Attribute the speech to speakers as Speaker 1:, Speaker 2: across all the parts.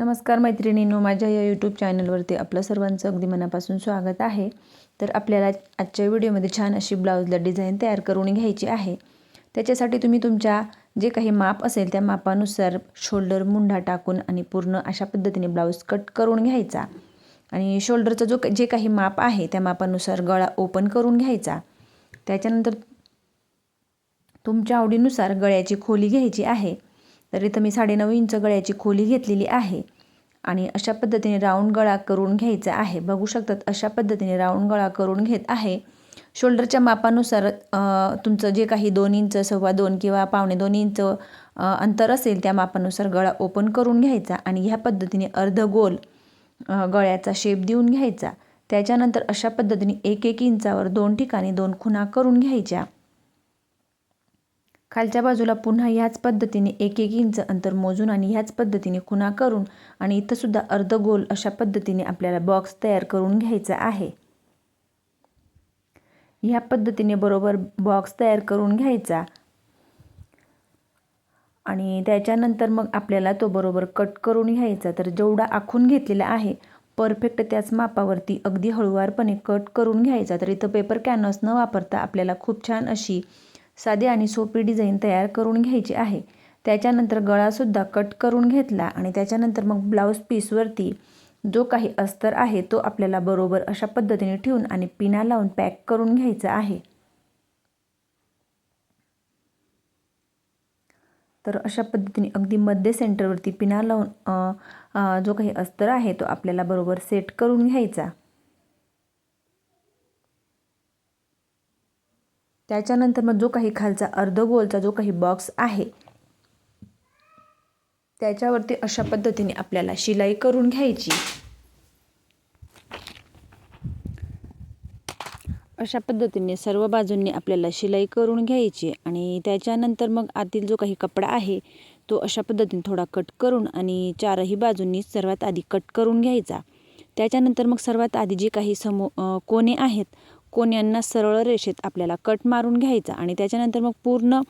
Speaker 1: नमस्कार मैत्रिणींनो माझ्या या यूट्यूब चॅनलवरती आपलं सर्वांचं अगदी मनापासून स्वागत आहे. तर आपल्याला आजच्या व्हिडिओमध्ये छान अशी ब्लाऊजला डिझाईन तयार करून घ्यायची आहे. त्याच्यासाठी तुम्ही तुमच्या जे काही माप असेल त्या मापानुसार शोल्डर मुंढा टाकून आणि पूर्ण अशा पद्धतीने ब्लाऊज कट करून घ्यायचा. आणि शोल्डरचं जो जे काही माप आहे त्या मापानुसार गळा ओपन करून घ्यायचा. त्याच्यानंतर तुमच्या आवडीनुसार गळ्याची खोली घ्यायची आहे. तर इथं मी साडेनऊ इंच गळ्याची खोली घेतलेली आहे. आणि अशा पद्धतीने राऊंड गळा करून घ्यायचा आहे. बघू शकतात अशा पद्धतीने राऊंड गळा करून घेत आहे. शोल्डरच्या मापानुसार तुमचं जे काही दोन इंच सव्वा दोन किंवा पावणे दोन इंच अंतर असेल त्या मापानुसार गळा ओपन करून घ्यायचा आणि ह्या पद्धतीने अर्ध गोल गळ्याचा शेप देऊन घ्यायचा. त्याच्यानंतर अशा पद्धतीने एक एक इंचावर दोन ठिकाणी दोन खुणा करून घ्यायच्या. खालच्या बाजूला पुन्हा ह्याच पद्धतीने एक एक इंच अंतर मोजून आणि ह्याच पद्धतीने खुणा करून आणि इथंसुद्धा अर्ध गोल अशा पद्धतीने आपल्याला बॉक्स तयार करून घ्यायचा आहे. ह्या पद्धतीने बरोबर बॉक्स तयार करून घ्यायचा. आणि त्याच्यानंतर मग आपल्याला तो बरोबर कट करून घ्यायचा. तर जेवढा आखून घेतलेला आहे परफेक्ट त्याच मापावरती अगदी हळुवारपणे कट करून घ्यायचा. तर इथं पेपर कॅनव्हास न वापरता आपल्याला खूप छान अशी साधी आणि सोपी डिझाईन तयार करून घ्यायची आहे. त्याच्यानंतर गळासुद्धा कट करून घेतला आणि त्याच्यानंतर मग ब्लाऊज पीसवरती जो काही अस्तर आहे तो आपल्याला बरोबर अशा पद्धतीने ठेवून आणि पिना लावून पॅक करून घ्यायचा आहे. तर अशा पद्धतीने अगदी मध्य सेंटरवरती पिना लावून जो काही अस्तर आहे तो आपल्याला बरोबर सेट करून घ्यायचा. त्याच्यानंतर मग जो काही खालचा अर्धगोलचा जो काही बॉक्स आहे त्याच्यावरती अशा पद्धतीने आपल्याला शिलाई करून घ्यायची. अशा पद्धतीने सर्व बाजूंनी आपल्याला शिलाई करून घ्यायची आणि त्याच्यानंतर मग आतील जो काही कपडा आहे तो अशा पद्धतीने थोडा कट करून आणि चारही बाजूंनी सर्वात आधी कट करून घ्यायचा. त्याच्यानंतर मग सर्वात आधी जे काही समो कोणे आहेत कोण्यांना सरळ रेषेत आपल्याला कट मारून घ्यायचा आणि त्याच्यानंतर मग पूर्ण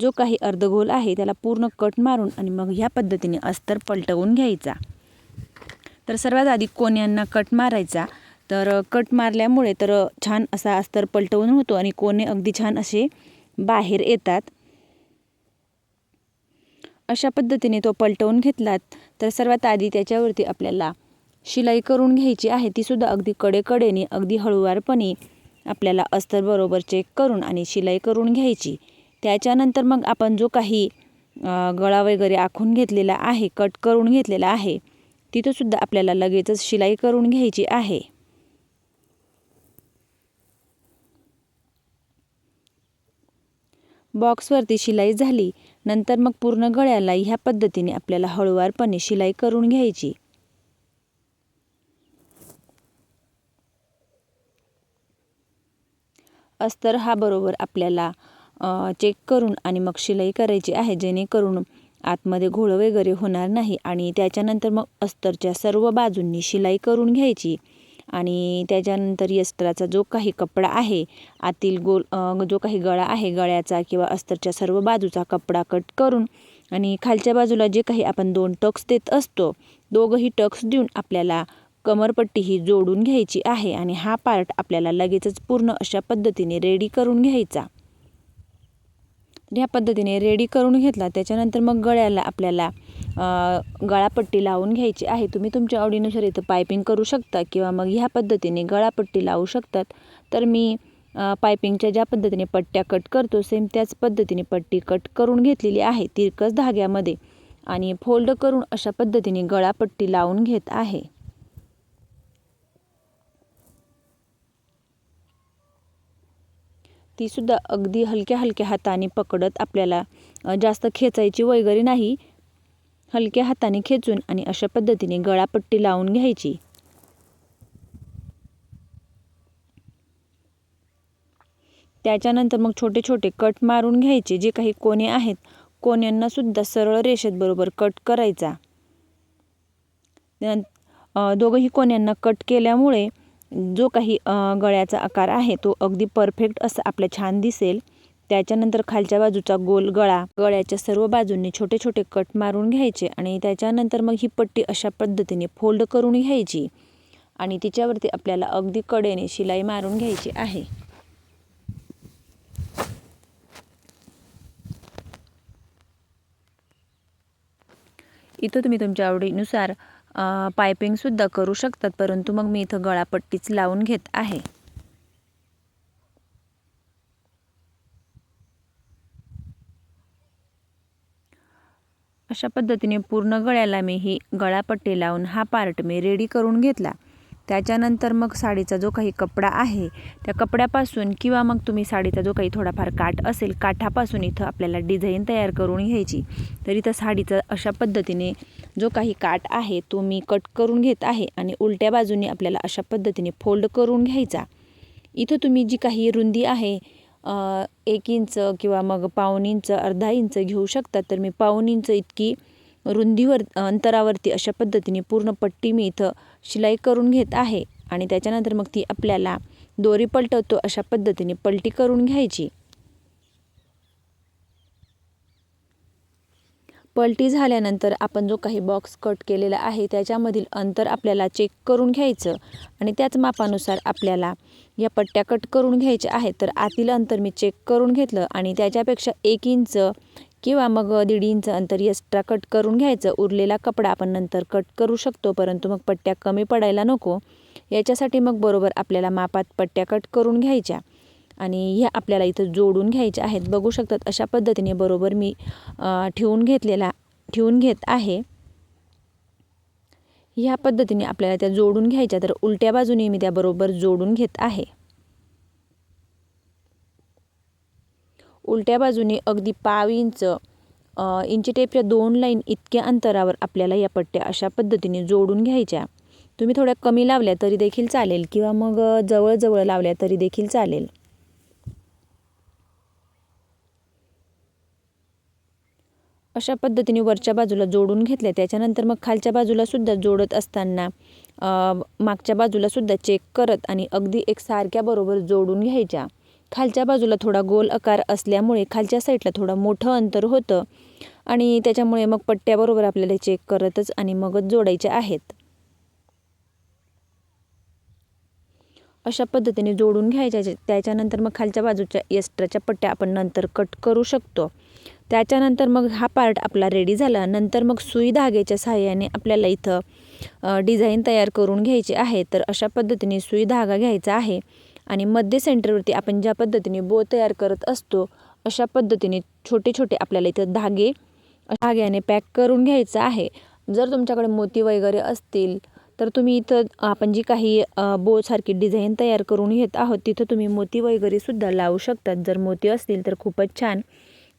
Speaker 1: जो काही अर्धगोल आहे त्याला पूर्ण कट मारून आणि मग ह्या पद्धतीने अस्तर पलटवून घ्यायचा. तर सर्वात आधी कोण्यांना कट मारायचा. तर कट मारल्यामुळे तर छान असा अस्तर पलटवून होतो आणि कोणे अगदी छान असे बाहेर येतात. अशा पद्धतीने तो पलटवून घेतलात. तर सर्वात आधी त्याच्यावरती आपल्याला शिलाई करून घ्यायची आहे. तीसुद्धा अगदी कडेकडेने अगदी हळूवारपणे आपल्याला अस्तर बरोबर चेक करून आणि शिलाई करून घ्यायची. त्याच्यानंतर मग आपण जो काही गळा वगैरे आखून घेतलेला आहे कट करून घेतलेला आहे तिथंसुद्धा आपल्याला लगेचच शिलाई करून घ्यायची आहे. बॉक्सवरती शिलाई झाली नंतर मग पूर्ण गळ्याला ह्या पद्धतीने आपल्याला हळूवारपणे शिलाई करून घ्यायची. अस्तर हा बरोबर आपल्याला चेक करून आणि मग शिलाई करायची आहे जेणेकरून आतमध्ये घोळ वगैरे होणार नाही आणि त्याच्यानंतर मग अस्तरच्या सर्व बाजूंनी शिलाई करून घ्यायची. आणि त्याच्यानंतर यस्त्राचा जो काही कपडा आहे आतील गोल जो काही गळा आहे गळ्याचा किंवा अस्तरच्या सर्व बाजूचा कपडा कट करून आणि खालच्या बाजूला जे काही आपण दोन टक्स देत असतो दोघंही टक्स देऊन आपल्याला कमरपट्टी ही जोडून घ्यायची आहे आणि हा पार्ट आपल्याला लगेचच पूर्ण अशा पद्धतीने रेडी करून घ्यायचा. ह्या पद्धतीने रेडी करून घेतला त्याच्यानंतर मग गळ्याला आपल्याला गळापट्टी लावून घ्यायची आहे. तुम्ही तुमच्या आवडीनुसार इथं पायपिंग करू शकता किंवा मग ह्या पद्धतीने गळापट्टी लावू शकतात. तर मी पायपिंगच्या ज्या पद्धतीने पट्ट्या कट करतो सेम त्याच पद्धतीने पट्टी कट करून घेतलेली आहे तिरकस धाग्यामध्ये. आणि फोल्ड करून अशा पद्धतीने गळापट्टी लावून घेत आहे. तीसुद्धा अगदी हलक्या हलक्या हाताने पकडत आपल्याला जास्त खेचायची वगैरे नाही. हलक्या हाताने खेचून आणि अशा पद्धतीने गळापट्टी लावून घ्यायची. त्याच्यानंतर मग छोटे छोटे कट मारून घ्यायचे जे काही कोणे आहेत कोण्यांनासुद्धा सरळ रेषेत बरोबर कट करायचा. दोघंही कोण्यांना कट केल्यामुळे जो काही गळ्याचा आकार आहे तो अगदी परफेक्ट असं आपल्या छान दिसेल. त्याच्यानंतर खालच्या बाजूचा गोल गळा गळ्याच्या सर्व बाजूंनी छोटे छोटे कट मारून घ्यायचे आणि त्याच्यानंतर मग ही पट्टी अशा पद्धतीने फोल्ड करून घ्यायची आणि तिच्यावरती आपल्याला अगदी कडेने शिलाई मारून घ्यायची आहे. इथं तुम्ही तुमच्या आवडीनुसार पायपिंगसुद्धा करू शकतात परंतु मग मी इथं गळापट्टीच लावून घेत आहे. अशा पद्धतीने पूर्ण गळ्याला मी ही गळापट्टी लावून हा पार्ट मी रेडी करून घेतला. त्याच्यानंतर मग साडीचा जो काही कपडा आहे त्या कपड्यापासून किंवा मग तुम्ही साडीचा जो काही थोडाफार काठ असेल काठापासून इथं आपल्याला डिझाईन तयार करून घ्यायची. तर इथं साडीचा अशा पद्धतीने जो काही काठ आहे तो मी कट करून घेत आहे आणि उलट्या बाजूने आपल्याला अशा पद्धतीने फोल्ड करून घ्यायचा. इथं तुम्ही जी काही रुंदी आहे एक इंच किंवा मग पाऊन इंच अर्धा इंच घेऊ शकता तर मी पाऊन इंच इतकी रुंदीवर अंतरावरती अशा पद्धतीने पूर्ण पट्टी मी इथं शिलाई करून घेत आहे आणि त्याच्यानंतर मग ती आपल्याला दोरी पलटवतो अशा पद्धतीने पलटी करून घ्यायची. पलटी झाल्यानंतर आपण जो काही बॉक्स कट केलेला आहे त्याच्यामधील अंतर आपल्याला चेक करून घ्यायचं आणि त्याच मापानुसार आपल्याला या पट्ट्या कट करून घ्यायच्या आहेत. तर आतील अंतर मी चेक करून घेतलं आणि त्याच्यापेक्षा एक इंच किंवा मग दीड इंच अंतर एक्स्ट्रा कट करून घ्यायचं. उरलेला कपडा आपण नंतर कट करू शकतो परंतु मग पट्ट्या कमी पडायला नको. याच्यासाठी मग बरोबर आपल्याला मापात पट्ट्या कट करून घ्यायच्या आणि ह्या आपल्याला इथं जोडून घ्यायच्या आहेत. बघू शकतात अशा पद्धतीने बरोबर मी ठेवून घेतलेला ठेवून घेत आहे. ह्या पद्धतीने आपल्याला त्या जोडून घ्यायच्या तर उलट्या बाजूने मी त्या बरोबर जोडून घेत आहे. उलट्या बाजूने अगदी पाव इंच इंची टेपच्या दोन लाईन इतक्या अंतरावर आपल्याला या पट्ट्या अशा पद्धतीने जोडून घ्यायच्या. तुम्ही थोड्या कमी लावल्या तरी देखील चालेल किंवा मग जवळजवळ लावल्या तरी देखील चालेल. अशा पद्धतीने वरच्या बाजूला जोडून घेतल्या. त्याच्यानंतर मग खालच्या बाजूला सुद्धा जोडत असताना मागच्या बाजूला सुद्धा चेक करत आणि अगदी एक सारख्या बरोबर जोडून घ्यायच्या. खालच्या बाजूला थोडा गोल आकार असल्यामुळे खालच्या साईडला थोडं मोठं अंतर होतं आणि त्याच्यामुळे मग पट्ट्याबरोबर आपल्याला चेक करतच आणि मगच जोडायचे आहेत. अशा पद्धतीने जोडून घ्यायच्या त्याच्यानंतर मग खालच्या बाजूच्या एक्स्ट्राच्या पट्ट्या आपण नंतर कट करू शकतो. त्याच्यानंतर मग हा पार्ट आपला रेडी झाला नंतर मग सुई धाग्याच्या सहाय्याने आपल्याला इथं डिझाईन तयार करून घ्यायची आहे. तर अशा पद्धतीने सुई धागा घ्यायचा आहे. आणि मध्य सेंटरवरती आपण ज्या पद्धतीने बो तयार करत असतो अशा पद्धतीने छोटे छोटे आपल्याला इथं धागे धाग्याने पॅक करून घ्यायचं आहे. जर तुमच्याकडे मोती वगैरे असतील तर तुम्ही इथं आपण जी काही बोसारखी डिझाईन तयार करून घेत आहोत तिथं तुम्ही मोती वगैरेसुद्धा लावू शकतात. जर मोती असतील तर खूपच छान.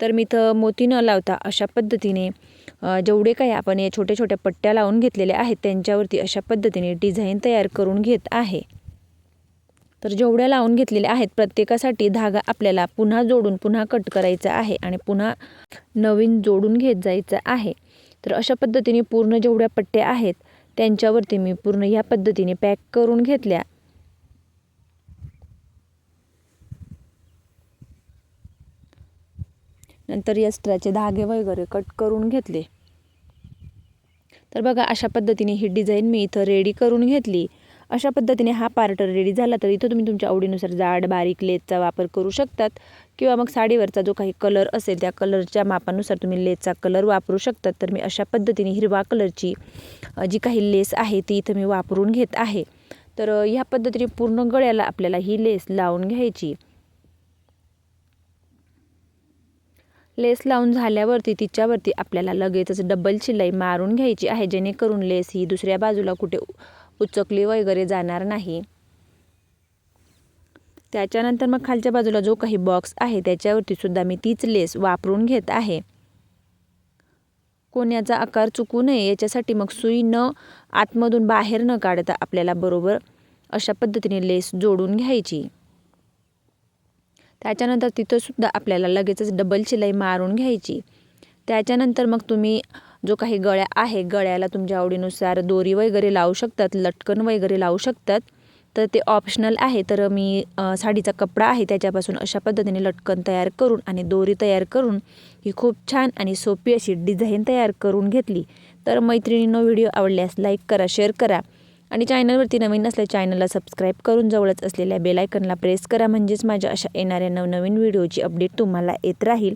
Speaker 1: तर मी इथं मोती न लावता अशा पद्धतीने जेवढे काही आपण या छोट्या छोट्या पट्ट्या लावून घेतलेल्या आहेत त्यांच्यावरती अशा पद्धतीने डिझाईन तयार करून घेत आहे. तर जेवढ्या लावून घेतलेल्या आहेत प्रत्येकासाठी धागा आपल्याला पुन्हा जोडून पुन्हा कट करायचा आहे आणि पुन्हा नवीन जोडून घेत जायचं आहे. तर अशा पद्धतीने पूर्ण जेवढ्या पट्ट्या आहेत त्यांच्यावरती मी पूर्ण ह्या पद्धतीने पॅक करून घेतल्या. नंतर एक्स्ट्राचे धागे वगैरे कट करून घेतले. तर बघा अशा पद्धतीने ही डिझाईन मी इथं रेडी करून घेतली. अशा पद्धतीने हा पार्ट रेडी झाला तर इथं तुम्ही तुमच्या आवडीनुसार जाड बारीक लेसचा वापर करू शकतात. किंवा मग साडीवरचा जो काही कलर असेल त्या कलरच्या मापानुसार तुम्ही लेसचा कलर वापरू शकतात. तर मी अशा पद्धतीने हिरवा कलरची जी काही लेस आहे ती इथं मी वापरून घेत आहे. तर ह्या पद्धतीने पूर्ण गळ्याला आपल्याला ही लेस लावून घ्यायची. लेस लावून झाल्यावरती तिच्यावरती आपल्याला लगेचच डबल शिलाई मारून घ्यायची आहे. जेणेकरून लेस ही दुसऱ्या बाजूला कुठे उचकली वगैरे जाणार नाही. त्याच्यानंतर मग खालच्या बाजूला जो काही बॉक्स आहे त्याच्यावरती सुद्धा मी तीच लेस वापरून घेत आहे. कोण्याचा आकार चुकू नये याच्यासाठी मग सुई न आतमधून बाहेर न काढता आपल्याला बरोबर अशा पद्धतीने लेस जोडून घ्यायची. त्याच्यानंतर तिथंसुद्धा आपल्याला लगेचच डबल शिलाई मारून घ्यायची. त्याच्यानंतर मग तुम्ही जो काही गळ्या आहे गळ्याला तुमच्या आवडीनुसार दोरी वगैरे लावू शकतात लटकन वगैरे लावू शकतात. तर ते ऑप्शनल आहे. तर मी साडीचा कपडा आहे त्याच्यापासून अशा पद्धतीने लटकन तयार करून आणि दोरी तयार करून ही खूप छान आणि सोपी अशी डिझाईन तयार करून घेतली. तर मैत्रिणींनो व्हिडिओ आवडल्यास लाईक करा शेअर करा. आणि चॅनलवरती नवीन असल्या चॅनलला सबस्क्राईब करून जवळच असलेल्या बेलायकनला प्रेस करा. म्हणजेच माझ्या अशा येणाऱ्या नवनवीन व्हिडिओची अपडेट तुम्हाला येत राहील.